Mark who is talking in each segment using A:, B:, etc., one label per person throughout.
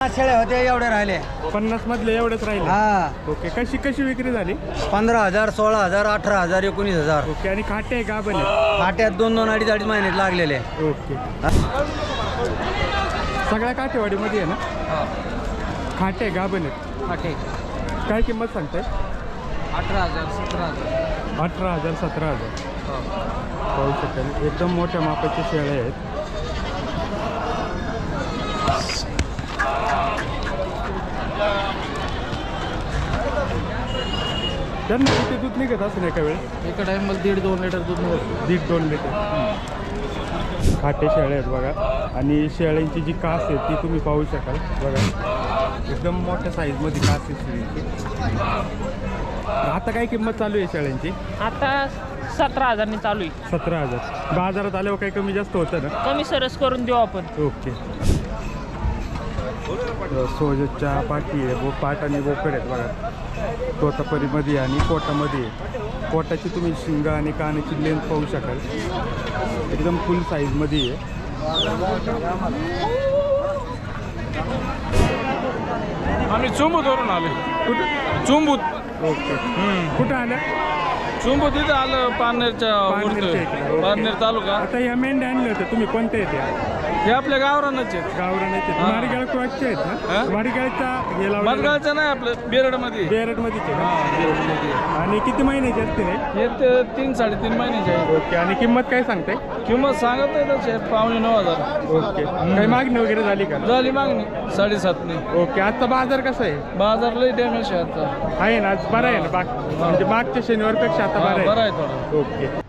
A: शेळ्या होत्या एवढे राहिले.
B: पन्नास मधले एवढेच राहिले?
A: हा.
B: ओके कशी कशी विक्री झाली?
A: पंधरा हजार सोळा हजार अठरा हजार एकोणीस हजार.
B: ओके आणि खाटे आहे का बने?
A: फाट्यात दोन दोन अडीच अडीच महिन्यात लागलेले.
B: ओके. सगळ्या काठेवाडीमध्ये आहे ना? खाटे आहे गाभण आहेत
A: फाटे
B: काय किंमत सांगताय?
A: अठरा हजार सतरा हजार.
B: अठरा हजार सतरा हजार. पाहू शकाल. एकदम मोठ्या मापाचे शेळे आहेत. त्यांना किती दूध निघत असं एका वेळ?
A: एका टाइमला दीड दोन लिटर दूध मिळतं
B: दीड दोन लिटर खाटे शेळे आहेत बघा. आणि शेळ्यांची जी कास आहे ती तुम्ही पाहू शकाल. बघा. एकदम मोठ्या साईजमध्ये कास आहे शेळीची आता काय किंमत चालू आहे शेळ्यांची?
C: आता सतरा हजारनी चालू आहे.
B: सतरा हजार. बाजारात आल्यावर काही कमी जास्त होतं ना?
C: कमी सरस करून देऊ आपण.
B: ओके. सोजतच्या पाठी आहे बो पाट आणि बोकड आहेत बघा. तोतापरीमध्ये आणि कोटामध्ये. आहे कोटाची तुम्ही शिंग आणि कानाची लेंथ पाहू शकाल. एकदम फुल साईजमध्ये आहे.
D: आम्ही चुंबूतवरून आले.
B: कुठं?
D: चुंबूत
B: ओके. कुठं आल्या?
D: चुंबूत इथं आलं पारनेरच्या
B: ओके.
D: पारनेर तालुका.
B: आता या मेंढ्या आणल्या होत्या. तुम्ही कोणत्या आहेत
D: हे आपल्या गावरानच आहेत. हा.
B: मारीगाळ क्रॉसचे आहेत ना? मारीगाळचा हे लावलेलं
D: मदगावचं नाही आपलं
B: आहे
D: हा
B: का?
D: बेरडमध्ये.
B: आणि किती महिन्याचे असतील हे?
D: हे ते तीन साडेतीन महिन्याचे आहे
B: ओके आणि किंमत काय सांगताय?
D: किंमत सांगत नाही तसे पावणे नऊ हजार.
B: ओके. काही मागणी वगैरे झाली का?
D: झाली मागणी साडेसातने
B: ओके आजचा बाजार कसा आहे?
D: बाजार लई डॅमेज आहे आता
B: आहे ना आज बरा आहे ना बाग? म्हणजे मागच्या शनिवारपेक्षा आता बरा
D: बरं
B: आहे.
D: आहे थोडं.
B: ओके.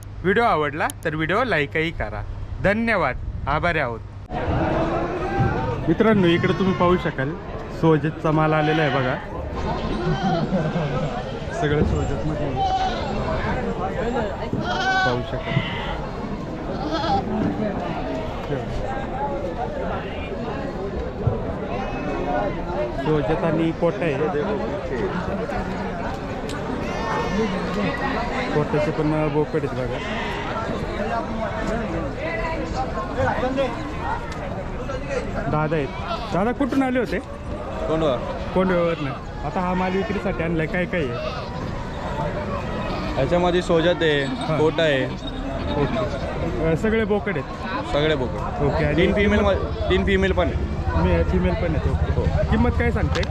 B: व्हिडिओ आवडला तर व्हिडिओ लाईकही करा. धन्यवाद. आभारी आहोत. मित्रांनो इकडे तुम्ही पाहू शकाल सोजतचा माल आलेला आहे बघा. सगळं सोजतमध्ये आहे. पाहू शकाल. सोजत आणि कोटा आहे. कोट्याचे पण बोकड आहेत बघा. दादा आहेत. दादा कुठून आले होते?
D: कोणवर
B: कोंडव्यावरनं. आता हा माल विक्रीसाठी आणलाय काय काय आहे?
D: याच्यामध्ये सोजत आहे
B: हा.
D: कोट आहे.
B: ओके. सगळे बोकड आहेत?
D: सगळे बोकड.
B: ओके आणि
D: तीन फिमेल तीन फिमेल पण आहे
B: मी फिमेल पण आहेत
D: हो.
B: ओके किंमत काय सांगते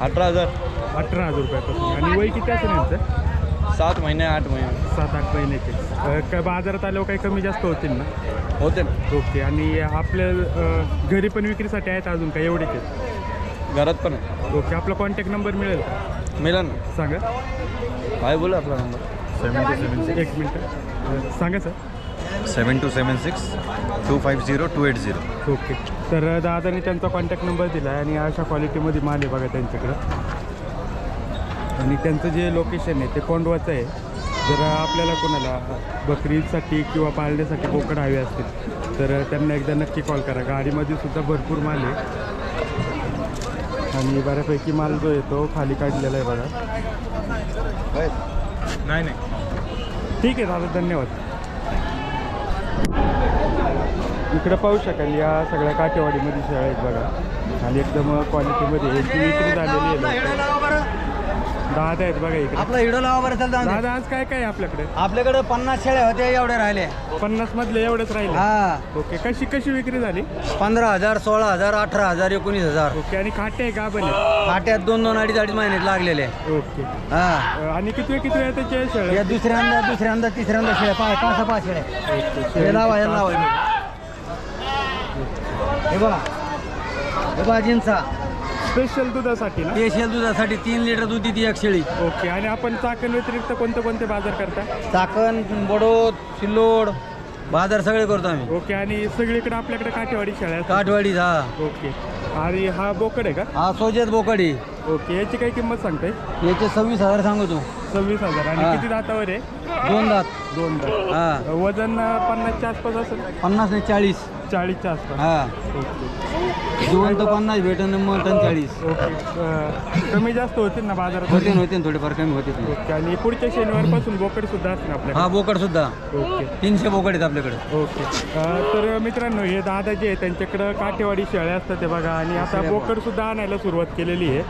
D: अठरा हजार.
B: अठरा हजार रुपयापासून. आणि वय किती असेल यांचं?
D: सात महिने आठ महिने.
B: सात आठ महिन्याचे. अं, काय बाजारात आल्यावर काही कमी जास्त होतील ना?
D: होते. ना
B: ओके. आणि आपल्या अं, घरी पण विक्रीसाठी आहेत अजून काय एवढेच आहेत
D: घरात पण आहे.
B: ओके. आपला कॉन्टॅक्ट नंबर मिळेल का?
D: मिळाल ना.
B: सांगा.
D: काय बोला आपला नंबर
E: सेवन टू सेवन
B: एक मिनटं. अं, सांगा sir.
E: Seven two seven six two five zero two eight zero.
B: Okay. तर दादाने त्यांचा कॉन्टॅक्ट नंबर दिला आहे आणि अशा क्वालिटीमध्ये माल आहे बघा त्यांच्याकडं. आणि त्यांचं जे लोकेशन आहे ते कोंडवाचं आहे. जर आपल्याला कोणाला बकरीसाठी किंवा पाळण्यासाठी बोकड हवे असतील तर त्यांना एकदा नक्की कॉल करा. गाडीमध्ये सुद्धा भरपूर माल आहे. आणि बऱ्यापैकी माल जो आहे तो खाली काढलेला आहे बघा.
D: नाही नाही.
B: ठीक आहे दादा धन्यवाद. इकडं पाहू शकाल या सगळ्या काठेवाडीमध्ये शेळ्या आहेत बघा. आणि एकदम क्वालिटीमध्ये याची विक्री झालेली आहे. दादा आहेत बघा इकडे.
A: आपला हिडो लावा बरं चल
B: दादा आज काय काय आहे आपल्याकडे?
A: आपल्याकडे पन्नास शेळ्या होत्या एवढे राहिले.
B: पन्नास मधले एवढेच राहिले?
A: हा.
B: ओके कशी कशी विक्री झाली?
A: पंधरा हजार सोळा हजार अठरा हजार एकोणीस हजार.
B: ओके आणि खाटे आहे का बने?
A: फाट्यात दोन दोन अडीच अडीच महिन्यात लागलेले.
B: ओके.
A: हा.
B: अं, आणि किती किती वेळ त्याचे
A: या
B: शेळ्या
A: दुसऱ्यांदा दुसऱ्यांदा तिसऱ्यांदा शेळ्या. पाच पाच सहा पाच शेळ्या. हे लावा हे लावा. हे बघा. हे बघा जिन्सा.
B: स्पेशल दुधासाठी ना?
A: स्पेशल दुधासाठी तीन लिटर दूध देते एक शेळी.
B: ओके आणि आपण चाकण व्यतिरिक्त कोणते कोणते बाजार करता?
A: चाकण बडोद सिल्लोड बाजार सगळे करतो आम्ही.
B: ओके आणि सगळीकडे आपल्याकडे काठेवाडी शेळ्या.
A: काठवाडी हा.
B: ओके आणि हा बोकड आहे का?
A: हा सोजेत बोकडी
B: ओके याची काय किंमत सांगताय?
A: याचे सव्वीस हजार सांगतो.
B: सव्वीस हजार. आणि
A: हा.
B: किती दातावर आहे?
A: दोन दात
B: दोन दात
A: हा.
B: वजन पन्नासच्या आसपास असेल?
A: पन्नास नाही चाळीस.
B: चाळीसच्या आसपास.
A: हा. जिवंत पन्नास भेटन मटन चाळीस.
B: ओके. कमी जास्त होतील ना बाजारात?
A: होते न होते न थोडेफार कमी होते
B: ओके. आणि पुढच्या शनिवारपासून बोकड सुद्धा असणार
A: हा
B: आपल्याकडे
A: बोकड सुद्धा.
B: ओके.
A: तीनशे बोकड आहेत आपल्याकडे.
B: ओके. अं, तर मित्रांनो हे दादा जे आहे त्यांच्याकडं काठेवाडी शेळ्या असतात ते बघा. आणि आता बोकड सुद्धा आणायला सुरुवात केलेली आहे.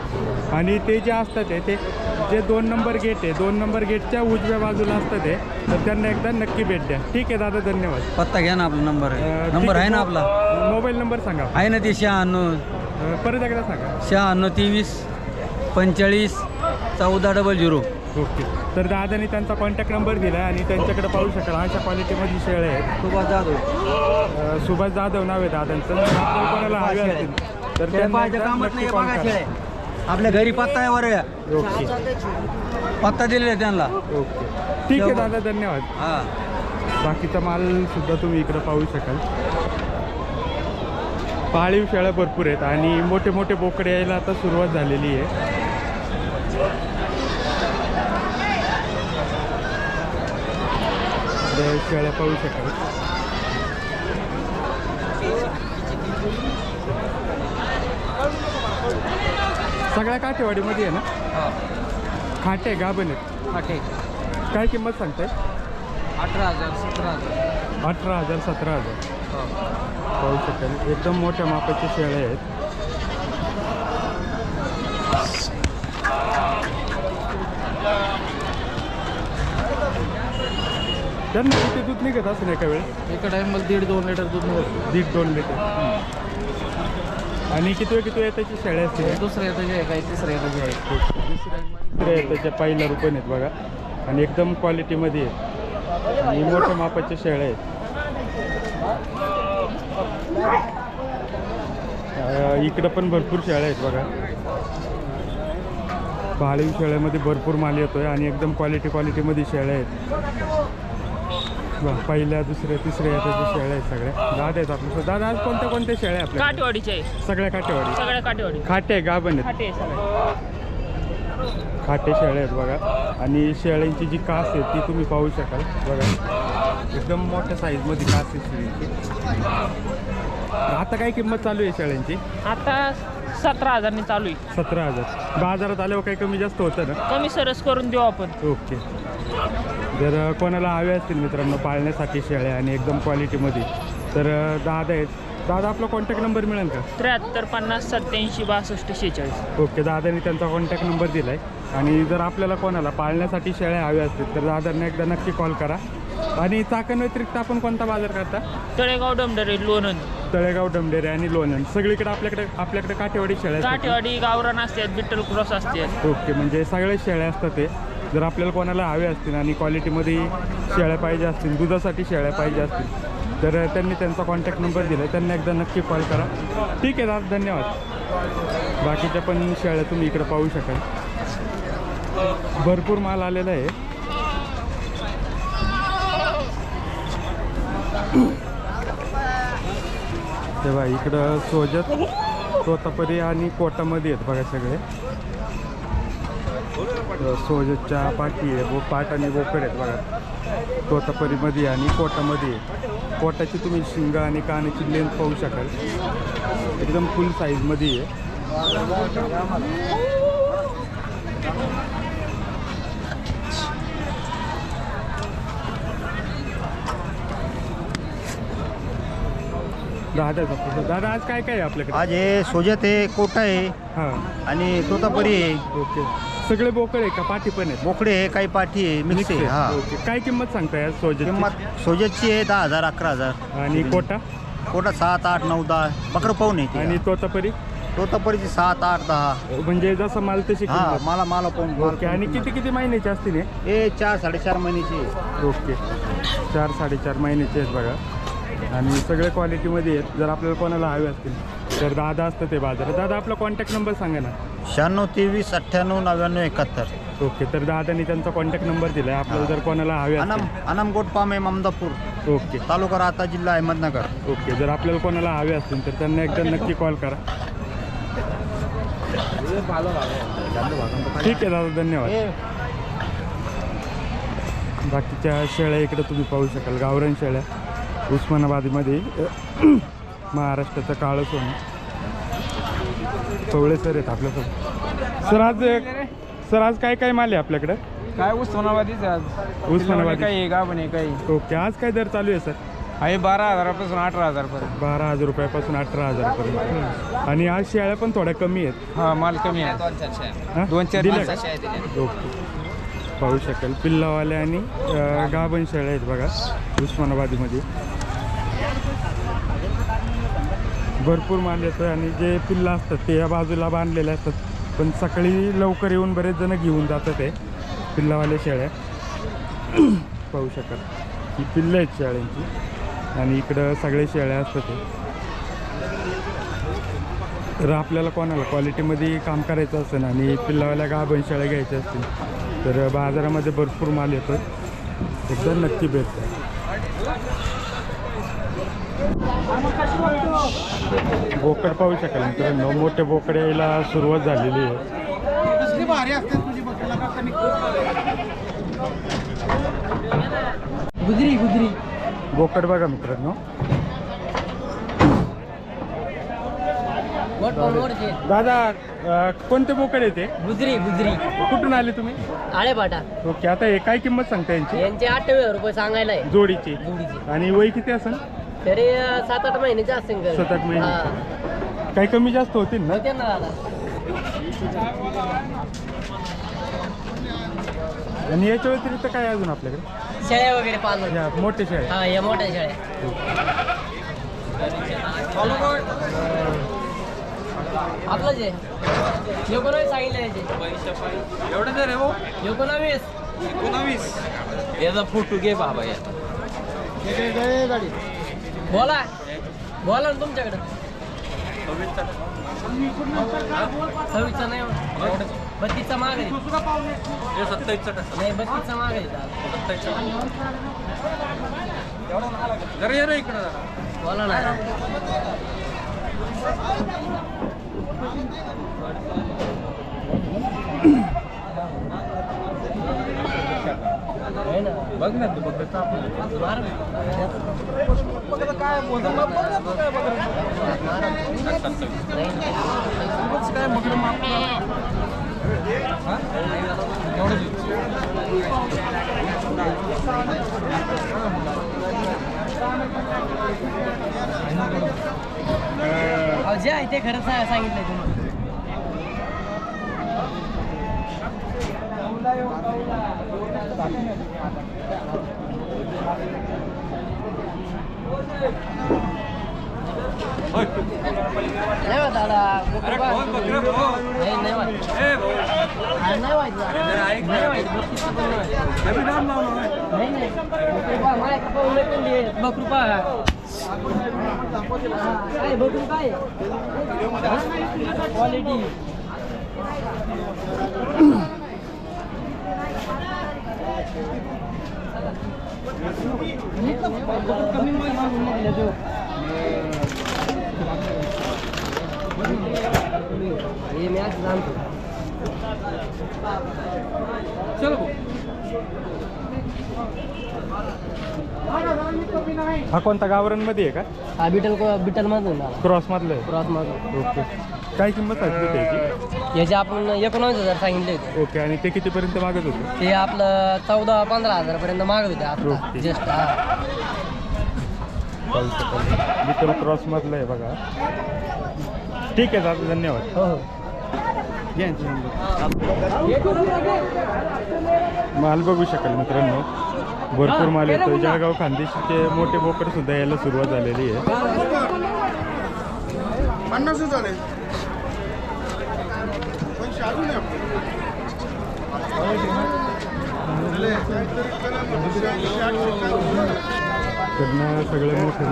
B: आणि ते जे असतात ते जे दोन नंबर गेट आहे दोन नंबर गेटच्या उजव्या बाजूला असतात ते तर त्यांना एकदा नक्की भेट द्या. ठीक आहे दादा धन्यवाद.
A: पत्ता घ्या ना आपला नंबर
B: अं,
A: नंबर
B: ठीक
A: आहे ना आपला?
B: मोबाईल नंबर सांगा.
A: आहे ना ते शहाण्णव.
B: अं, परत एकदा सांगा.
A: शहाण्णव तेवीस पंचेचाळीस चौदा डबल झिरो.
B: ओके. तर दादानी त्यांचा कॉन्टॅक्ट नंबर दिला आहे आणि त्यांच्याकडे पाहू शकाल. अशा क्वालिटीमध्ये शेळ्या आहेत.
A: सुभाष जाधव.
B: अ, सुभाष जाधव नाव आहे दादांचं. जर आपल्याला कोणाला हवे असतील तर
A: ते
B: त्यांना
A: पाहायचं
B: एकदा
A: कामच
B: नक्की
A: नाही
B: call
A: बघा
B: करा.
A: शेळ्या. आपल्या घरी पत्ता आहे वर.
B: ओके.
A: पत्ता दिलेला आहे त्यांना.
B: ओके. ठीक आहे दादा धन्यवाद.
A: हा.
B: बाकीचा माल सुद्धा तुम्ही इकडे पाहू शकाल. पाळीव शेळ्या भरपूर आहेत आणि मोठे मोठे बोकडे यायला आता सुरुवात झालेली आहे. शेळ्या पाहू शकाल. सगळ्या काठेवाडीमध्ये आहे ना? खाटे गाभण आहेत.
A: फाटे
B: काय किंमत सांगताय?
A: अठरा हजार सतरा हजार.
B: अठरा हजार सतरा हजार. पाहू शकाल. एकदम मोठ्या मापाचे शेळे आहेत. त्यांना किती दूध निघत असेल एका वेळ?
A: एका टाइमला दीड दोन लिटर दूध मिळतं
B: दीड दोन लिटर. आणि किती किती येताची शेळ्या असतील?
A: दुसरं येतं जे काही तिसरं येतं जे आहे.
B: दुसऱ्या त्याच्या पहिल्या रुपये आहेत बघा. आणि एकदम क्वालिटीमध्ये आहेत. आणि मोठ्या मापाच्या शेळ्या आहेत. इकडं पण भरपूर शेळ्या आहेत बघा. पाळीव शेळ्यामध्ये भरपूर माल येतोय आणि एकदम क्वालिटी क्वालिटीमध्ये शेळ्या आहेत. पहिल्या दुसऱ्या तिसऱ्या याच्या शेळ्या आहेत सगळ्या. दादा आहेत आपल्या दादा आज कोणत्या कोणत्या शेळ्या आपल्या?
C: काठेवाडीचे. आहे
B: सगळ्या काटेवाडी
C: सगळ्या काठेवाडी.
B: खाटे गाभण आहेत.
C: खाटे
B: शेळे आहेत बघा. आणि शेळ्यांची जी कास आहे ती तुम्ही पाहू शकाल. बघा. एकदम मोठ्या साईजमध्ये कास आहे शेळीची आता काय किंमत चालू आहे शेळ्यांची?
C: आता सतरा हजारनी चालू आहे.
B: सतरा हजार. बाजारात आल्यावर काही कमी जास्त होतं ना?
C: कमी सरस करून देऊ आपण.
B: ओके. जर कोणाला हवे असतील मित्रांनो पाळण्यासाठी शेळ्या आणि एकदम क्वालिटीमध्ये तर दादा आहेत. दादा आपला कॉन्टॅक्ट नंबर मिळेल का?
C: त्र्याहत्तर पन्नास सत्याऐंशी बासष्ट शेहेचाळीस.
B: ओके. दादानी त्यांचा कॉन्टॅक्ट नंबर दिला आहे आणि जर आपल्याला कोणाला पाळण्यासाठी शेळ्या हव्या असतील तर दादांना एकदा नक्की कॉल करा. आणि चाकण व्यतिरिक्त आपण कोणता बाजार करता?
C: तळेगाव डमडरे लोणंद.
B: तळेगाव डमडेरे आणि लोणंद. सगळीकडे आपल्याकडे आपल्याकडे काठेवाडी शेळ्या?
C: काठेवाडी गावरान असतात बिठ्ठल क्रॉस असतात
B: ओके म्हणजे सगळे शेळ्या असतात ते. जर आपल्याला कोणाला हवे असतील आणि क्वालिटीमध्ये शेळ्या पाहिजे असतील दुधासाठी शेळ्या पाहिजे असतील तर त्यांनी त्यांचा कॉन्टॅक्ट नंबर दिला त्यांना एकदा नक्की कॉल करा. ठीक आहे दादा धन्यवाद. बाकीच्या पण शेळ्या तुम्ही इकडे पाहू शकाल. भरपूर माल आलेला आहे. तेव्हा इकडं सोजत तोतापरी आणि कोटामध्ये आहेत बघा सगळे. सोजतच्या पाठी आहे बो पाट आणि बोकड आहेत बघा. तोतापरीमध्ये आणि कोटामध्ये. आहे कोटाची तुम्ही शिंग आणि कानाची लेंथ पाहू शकाल. एकदम फुल साईजमध्ये आहे. दादा दादा आज काय काय आहे आपल्याकडे?
A: आज हे सोजत आहे कोटा आहे
B: हां.
A: आणि तोतापरी आहे.
B: ओके. सगळे बोकड आहे का? पाठी पण आहेत?
A: बोकडे आहे काही पाठी आहे मिक्स आहे हा.
B: ओके. काय किंमत सांगताय आज सोजतची?
A: किंमत सोजतची आहे दहा हजार अकरा हजार.
B: आणि कोटा?
A: कोटा सात आठ नऊ दहा. बकरं पाहून
B: आणि
A: आहे
B: तोतापरी?
A: तोतापरीची सात आठ दहा.
B: म्हणजे जसं माल तशी
A: हा
B: किंमत.
A: मला मला पाहून
B: ओके. आणि किती किती महिन्याचे असतील हे?
A: हे चार साडेचार महिन्याची आहे.
B: ओके. चार साडेचार महिन्याचे आहेत बघा. आणि सगळे क्वालिटीमध्ये आहेत. जर आपल्याला कोणाला हवे असतील तर दादा असतं ते बाजारात. दादा आपला कॉन्टॅक्ट नंबर सांगा ना.
A: शहाण्णव तेवीस अठ्ठ्याण्णव नव्याण्णव एकाहत्तर.
B: ओके तर दादानी त्यांचा कॉन्टॅक्ट नंबर दिला आहे आपल्याला जर कोणाला हवे
A: अनम
B: असतील.
A: अनम गोटपाम आहे ममदापूर.
B: ओके
A: तालुका राहता जिल्हा अहमदनगर.
B: ओके जर आपल्याला कोणाला हवे असतील तर त्यांना एकदा नक्की कॉल करा. ठीक आहे दादा धन्यवाद. बाकीच्या शेळ्या इकडे तुम्ही पाहू शकाल. गावरान शेळ्या. उस्मानाबादमध्ये महाराष्ट्राचं काळं सोनं. कवळे सर आहेत आपल्यासोबत. सर आज सर आज काय काय माल आहे आपल्याकडे?
F: काय उस्मानाबादीच आहे आज.
B: उस्मानाबादी.
F: काही आहे गाभण आहे काही.
B: ओके आज काय दर चालू आहे सर?
F: आहे बारा हजारापासून अठरा हजारपर्यंत.
B: बारा हजार रुपयापासून अठरा हजारपर्यंत. आणि आज शेळ्या पण थोड्या कमी आहेत.
F: हा माल कमी आहे.
B: हा?
F: दोन चार?
B: ओके. पाहू शकेल. पिल्लावाले आणि अ, गाभण शेळ्या आहेत बघा उस्मानाबादीमध्ये. भरपूर माल येतो आणि जे पिल्लं असतात ते या बाजूला बांधलेले असतात. पण सकाळी लवकर येऊन बरेच जण घेऊन जातात ते पिल्लावाले शेळ्या. पाहू शकाल ही पिल्लं आहेत शेळ्यांची. आणि इकडं सगळे शेळ्या असतात ते तर आपल्याला कोणाला क्वालिटीमध्ये काम करायचं असेल आणि पिल्लावाल्या गाभण शेळ्या घ्यायच्या असतील तर बाजारामध्ये भरपूर माल येतो एकदम नक्की भेटतं बोकड पाहू शकाल मित्रांनो. मोठे बोकड यायला सुरुवात झालेली आहे.
A: गुजरी गुजरी.
B: बोकड बघा मित्रांनो. दादा अं, कोणते बोकड येते
G: गुजरी गुजरी.
B: कुठून आले तुम्ही?
G: आळेपाटा
B: ओके आता हे काय किंमत सांगता यांची?
G: यांचे आठशे रुपये सांगायला आहे.
B: जोडीची.
G: जोडीची.
B: आणि वय किती असेल?
G: तरी सात आठ महिन्याचे असेल का?
B: सात आठ महिने.
G: हा.
B: काही कमी जास्त होतील ना?
G: होते ना दादा.
B: आणि याच्या व्यतिरिक्त काय अजून आपल्याकडे?
G: शेळ्या वगैरे पालन.
B: या मोठे शेळ्या.
G: हा या मोठ्या शेळ्या. आपलंच आहे एकोणावीस सांगितलं याचे
F: एवढं जर हो
G: एकोणावीस.
F: एकोणावीस. याचा फोटो घे बाबा या
G: बोला. बोला ना तुमच्याकडे. सव्वीसचा नाही बत्तीसचा माग आहे.
F: सत्तावीसचा
G: नाही बत्तीसचा माग आहे. दादा.
F: जरा ये रे इकडं
G: बोला ना. आहे ना.
F: बघ ना तू बघ
G: मार काय नाही ना. अहो, जे आहे ते खरंच सा- सांगितलंय तुम्ही दादा बकरूपा काय बकरू काय क्वालिटी कमी मागून नाही दिलं तो. हे मी आज जाणतो
F: चलो
B: हा कोणता गावरांमध्ये आहे का?
G: हा बिटल बिटल मधून आला.
B: क्रॉस मधलं आहे.
G: क्रॉस मधून
B: ओके. काय किंमत सांगितली त्याची?
G: याचे आपण एकोणावीस हजार सांगितले होते.
B: ओके आणि ते कितीपर्यंत मागत होते?
G: ते आपलं चौदा पंधरा हजार पर्यंत मागत होते आता
B: ओके.
G: जस्ट
B: पाहू शकाल लिटल क्रॉस मधलं आहे बघा. ठीक आहे दादा धन्यवाद.
G: हो हो.
B: माल बघू शकाल मित्रांनो. भरपूर माल येतो जळगाव खानदेशीचे मोठे बोकड सुद्धा यायला सुरुवात झालेली आहे. त्यांना सगळे मोठे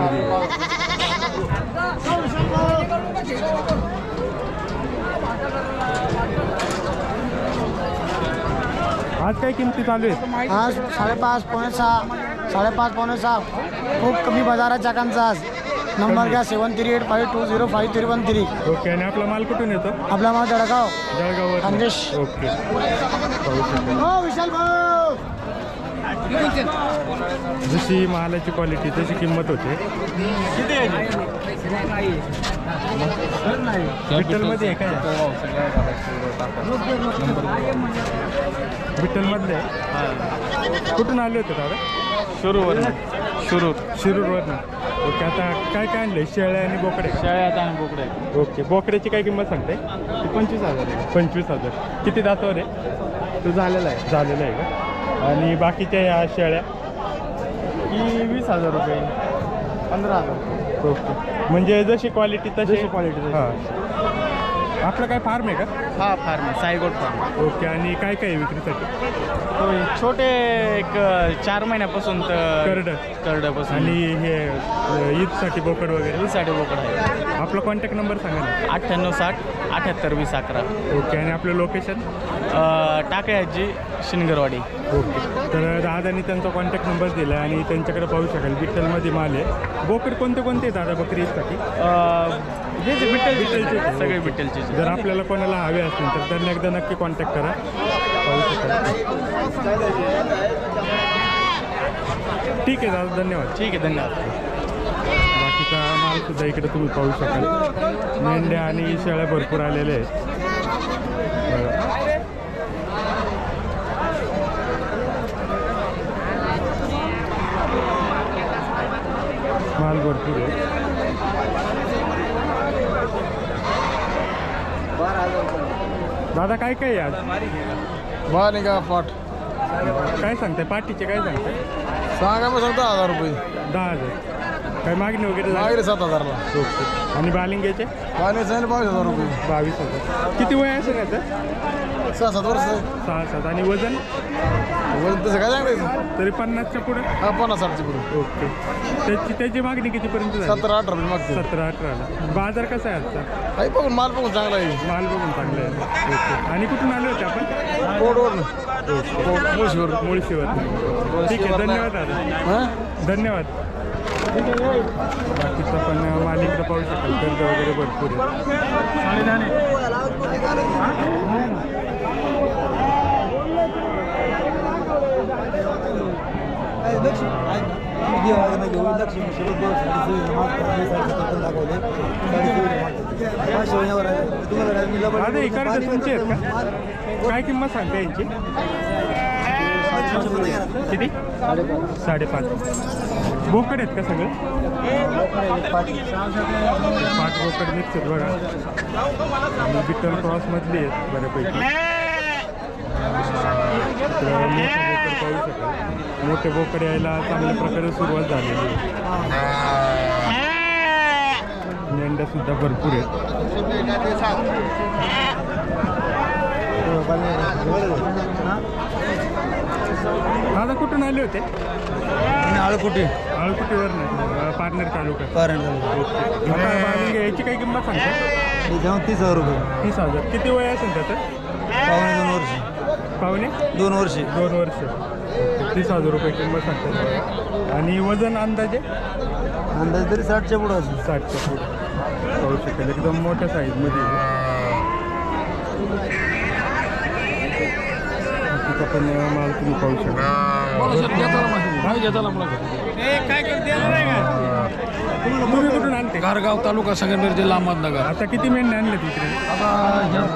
B: आज काय किमती चालू आहे
A: आज साडेपाच पावणे सहा साडेपाच पावणे सहा. खूप कमी बाजार आहे चाकांचा आज. नंबर घ्या seven three eight five two zero five three one three
B: okay आणि आपला माल कुठून येतो?
A: आपला माल जळगाव.
B: जळगावर
A: खानदेश.
B: ओके पाहू
A: हो विशाल भाऊ.
B: जशी मालाची क्वालिटी तशी किंमत होते. विठ्ठलमध्ये आहे काय विठ्ठलमधले? आहे? कुठून आले होते दादा?
D: शिरूवर शिरूर
B: शिरूरवरनं. ओके आता काय काय आणलंय? शेळ्या आणि बोकडे
D: शाळेत आणि बोकडे
B: ओके बोकड्याची काय किंमत सांगते
D: पंचवीस हजार आहे.
B: पंचवीस हजार. किती दातावर आहे?
D: तो झालेला आहे.
B: झालेलं आहे का? आणि बाकीच्या या शेळ्या?
D: की वीस हजार रुपये. पंधरा हजार.
B: ओके. म्हणजे जशी क्वालिटी तशी
D: तशी.
B: हां. आपलं काय फार्म आहे का?
D: हा फार्म आहे. सायगोट फार्म
B: ओके आणि काय काय आहे विक्रीसाठी?
D: तो एक छोटे एक चार महिन्यापासून तर
B: करड. आणि हे अ, ईदसाठी बोकड वगैरे?
D: साठी बोकड आहे.
B: आपला कॉन्टॅक्ट नंबर सांगा ना.
D: अठ्ठ्याण्णव साठ अठ्याहत्तर वीस अकरा.
B: ओके आणि आपलं लोकेशन
D: टाकयाची शिनगरवाडी.
B: ओके. तर दादानी त्यांचा कॉन्टॅक्ट नंबर दिला आणि त्यांच्याकडे पाहू शकाल. विठ्ठलमध्ये माल आहे. बोकड कोणते कोणते दादा बकरी ईदसाठी
D: हे जे बिट्टल
B: बिट्टलचे.
D: सगळे बिट्टलचे
B: जर आपल्याला कोणाला हवे असतील तर त्यांना एकदा नक्की कॉन्टॅक्ट करा. पाहू शकाल. ठीक आहे दादा धन्यवाद.
D: ठीक आहे धन्यवाद.
B: बाकीचा माल सुद्धा इकडे तुम्ही पाहू शकाल. मेंढ्या आणि शेळ्या भरपूर आलेल्या आहेत. माल भरपूर आहे. दादा काय काय आज?
H: मालिका पाठ.
B: काय सांगताय? पाठीचे काय सांगताय?
H: सांगा मग सांगता हजार रुपये.
B: दहा हजार. काय मागणी वगैरे झाली?
H: मागेले सात हजारला.
B: ओके. आणि बालिंग्याचे?
H: पाणी सांगितलं बावीस हजार रुपये.
B: बावीस हजार. किती वय असेल याचं?
H: सहा सात वर्ष.
B: सहा सात. आणि वजन?
H: वजन तसं काय सांगायचं
B: तरी पन्नासच्या पुढे?
H: हा पन्नास साठची पुढे.
B: ओके. त्याची त्याची मागणी कितीपर्यंत झाली?
H: सतरा अठरा रुपये मागते
B: सतरा अठराला. बाजार कसा आहे आजचा?
H: काही बघून माल बघून चांगला आहे.
B: माल बघून चांगला आहे. ओके. आणि कुठून आले होते आपण?
H: कोडवर कोड मुळशीवर
B: मुळशीवर ठीक आहे धन्यवाद दादा.
H: हां?
B: धन्यवाद. बाकीचं पण माल इकडे पाहू शकाल. कर्ज वगैरे भरपूर आहे. दादा कर्ज तुमचे आहेत का? काय किंमत सांगता यांची? किती? साडेपाच. बोकड आहेत का सगळे? पाच बोकड मिक्स आहेत बघा. आणि बिटल क्रॉसमधली आहेत बऱ्यापैकी. पाहू शकाल. मोठे बोकड यायला चांगल्या प्रकारे सुरुवात झालेली आहे. मेंढ्या सुद्धा भरपूर आहेत. दादा कुठून आले होते?
A: आळकुटी.
B: आळकुटीवर पार्टनर तालुका
A: कारण
B: आता बालिंग याची काही किंमत सांगते?
A: तीस हजार रुपये.
B: तीस हजार. किती वय असेल त्याचं? पाहुणे?
A: दोन वर्षे.
B: दोन वर्ष. तीस हजार रुपये किंमत सांगते. आणि वजन अंदाजे?
A: अंदाज तरी साठच्या पुढं असेल.
B: साठच्या पुढे. पाहू शकेल एकदम मोठ्या साईजमध्ये आहे. बाकीचा पण माल तुम्ही पाहू शकाल कुठून आणते?
H: गारगाव तालुका संगमेर जिल्हा अहमदनगर.
B: आता किती मेंढ्या आणले तिकडे
H: आता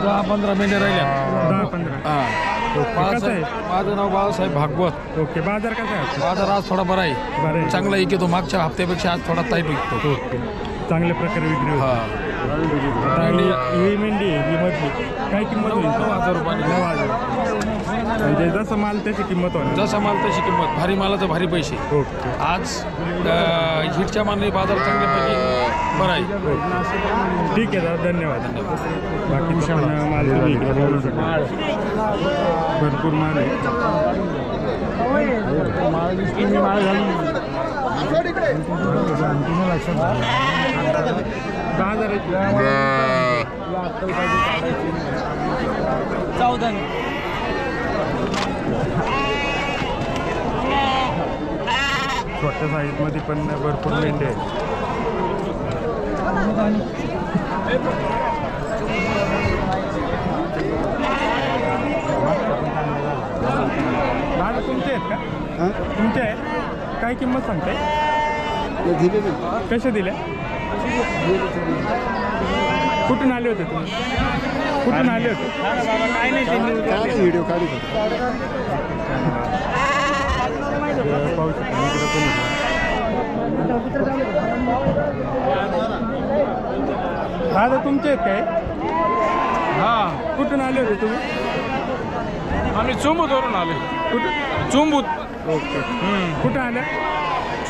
H: दहा पंधरा मिनिटं राहिल्या
B: दहा पंधरा.
H: हां.
B: कसं आहे?
H: माझं नाव बाळासाहेब भागवत.
B: ओके बाजार कसा आहे
H: बाजार आज थोडा बरा आहे.
B: बरं आहे.
H: चांगला विकतो मागच्या हप्त्यापेक्षा आज थोडा ताईट विकतो.
B: ओके. चांगल्या प्रकारे विक्री
H: हा.
B: होते आता ही ही मेंढी आहे, ही मधली. काय किंमत होईल?
H: नऊ हजार रुपयाने.
B: नऊ हजार. म्हणजे जसं माल त्याची किंमत होणार.
H: जसा माल तशी किंमत. भारी मालाचं भारी पैसे.
B: ओके.
H: आज अं, हिटच्या मानाने बाजार चांगल्यापैकी बरं आहे.
B: ठीक आहे दादा धन्यवाद. बाकीचा पण माल तुम्ही इकडे शकता. भरपूर माल आहे. दहा हजार छोट्या साईजमध्ये पण भरपूर मेंढे आहेत दादा तुमचे आहेत का? तुमचे आहे काय किंमत सांगताय? कशा दिल्या कुठून आले होते तुम्ही? कुठून आले होते? काय नाही
A: व्हिडिओ काढू
B: पाहू शकता. दादा तुमचे आहेत काय
I: हा
B: कुठून आले होते तुम्ही?
I: आम्ही चुंबूतवरून आलो.
B: कुठं?
I: चुंबूत.
B: ओके. कुठं आलं?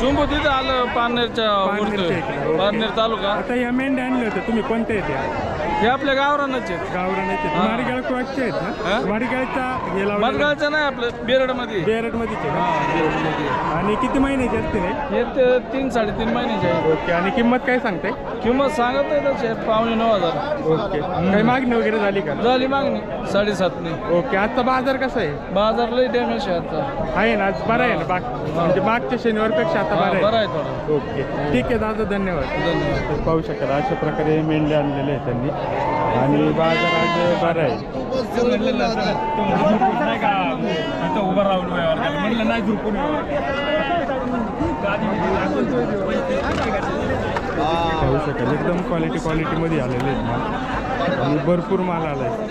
I: चुंबूत इथं आलं पारनेरच्या
B: पारनेरच्या. इकडं, ओके.
I: पारनेर तालुका.
B: आता या मेंढ्या आणले होते तुम्ही कोणते येते
I: हे आपल्या गावरानच आहेत.
B: गावरानाचे
I: हा.
B: मारिगाळ क्रॉसचे आहेत ना?
I: हा?
B: मारिगाळचा हे लावलेलं.
I: नाही आपलं
B: आहे
I: हा
B: का?
I: बेरडमध्ये.
B: आणि किती महिन्याचे असते नाही
I: हे ते तीन साडेतीन महिन्याचे आहे
B: ओके आणि किंमत काय सांगते
I: किंमत सांगत नाही तसे पावणे नऊ हजार.
B: ओके. काही मागणी वगैरे झाली का?
I: झाली मागणी साडेसातने.
B: ओके आजचा बाजार कसा आहे?
I: बाजार लई डॅमेज आहे आता.
B: आहे ना आज बरा आहे ना बाग? म्हणजे मागच्या शनिवारपेक्षा आता
I: हा,
B: बरा
I: बरं
B: आहे
I: आहे थोडं.
B: ओके. ठीक आहे दादा धन्यवाद.
I: धन्यवाद.
B: पाहू शकाल अशा प्रकारे मेंढे आणलेले आहेत त्यांनी. आणि बाजार आज बरा आहे.
I: उभं राहून म्हणलं नाही झोपून
B: पाहू शकाल. एकदम क्वालिटी क्वालिटीमध्ये आलेले आहेत माल. आणि भरपूर माल आला आहे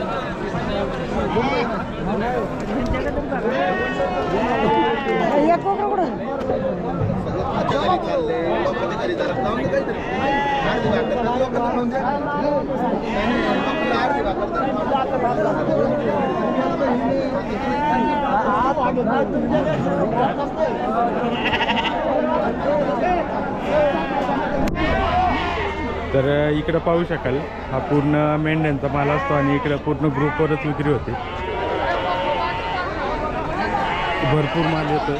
B: तर इकडं पाहू शकाल. हा पूर्ण मेंढ्यांचा माल असतो आणि इकडं पूर्ण ग्रुपवरच विक्री होते. भरपूर माल येतो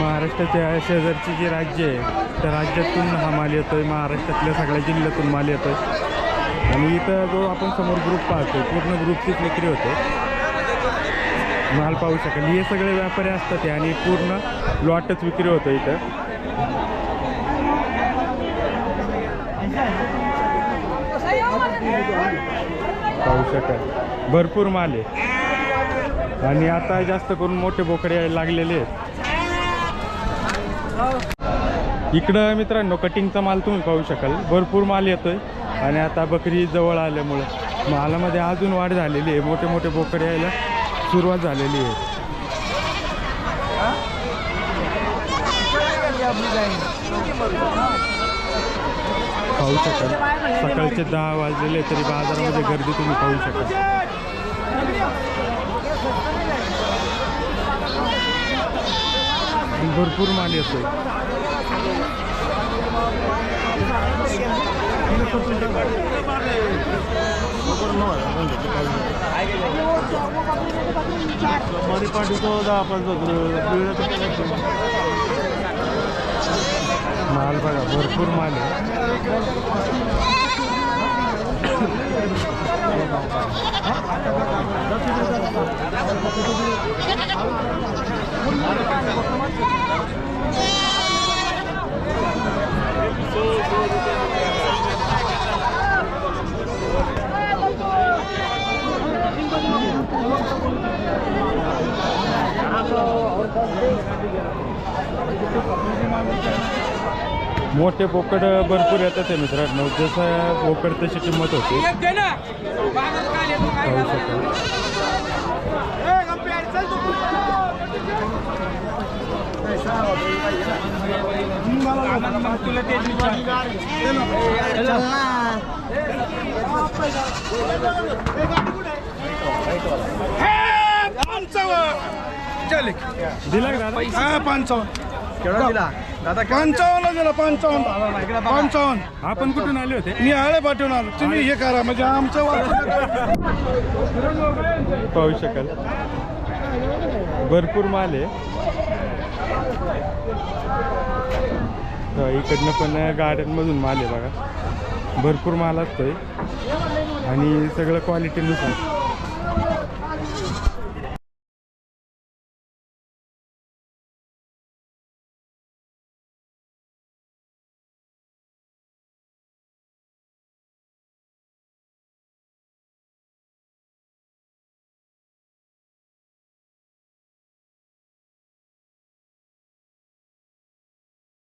B: महाराष्ट्राच्या शेजारची जी राज्य आहे त्या राज्यातून हा माल येतो आहे महाराष्ट्रातल्या सगळ्या जिल्ह्यातून माल येतो आहे आणि इथं जो आपण समोर ग्रुप पाहतो पूर्ण ग्रुपचीच विक्री होते. माल पाहू शकाल. हे सगळे व्यापारी असतात आणि पूर्ण लॉटच विक्री होतं इथं. पाहू शकाल. भरपूर माल आहे. आणि आता जास्त करून मोठे बोकडे यायला लागलेले आहेत. इकडं मित्रांनो कटिंगचा माल तुम्ही पाहू शकाल. भरपूर माल येतोय. आणि आता बकरी जवळ आल्यामुळं मालामध्ये अजून वाढ झालेली आहे. मोठे मोठे बोकडे यायला सुरुवात झालेली आहे. पाहू शकाल. सकाळचे दहा वाजलेले तरी बाजारामध्ये गर्दी तुम्ही पाहू शकाल. भरपूर माल येतोय. माल बघा भरपूर माल आहे. मोठे बोकड भरपूर येतात आहे मित्रांनो. जसं बोकड तशी किंमत होती. दिला का दादा?
A: केवढा दिला? दादा
H: पंचावन्न दिला पंचावन्न. पंचावन्न.
B: आपण कुठून आले होते?
H: मी आळे पाठवून आलो. तुम्ही हे करा म्हणजे आमचं
B: पाहू शकाल. भरपूर माल आहे. इकडनं पण गार्डनमधून माल आहे बघा. भरपूर माल असतोय. आणि सगळं क्वालिटीनुसार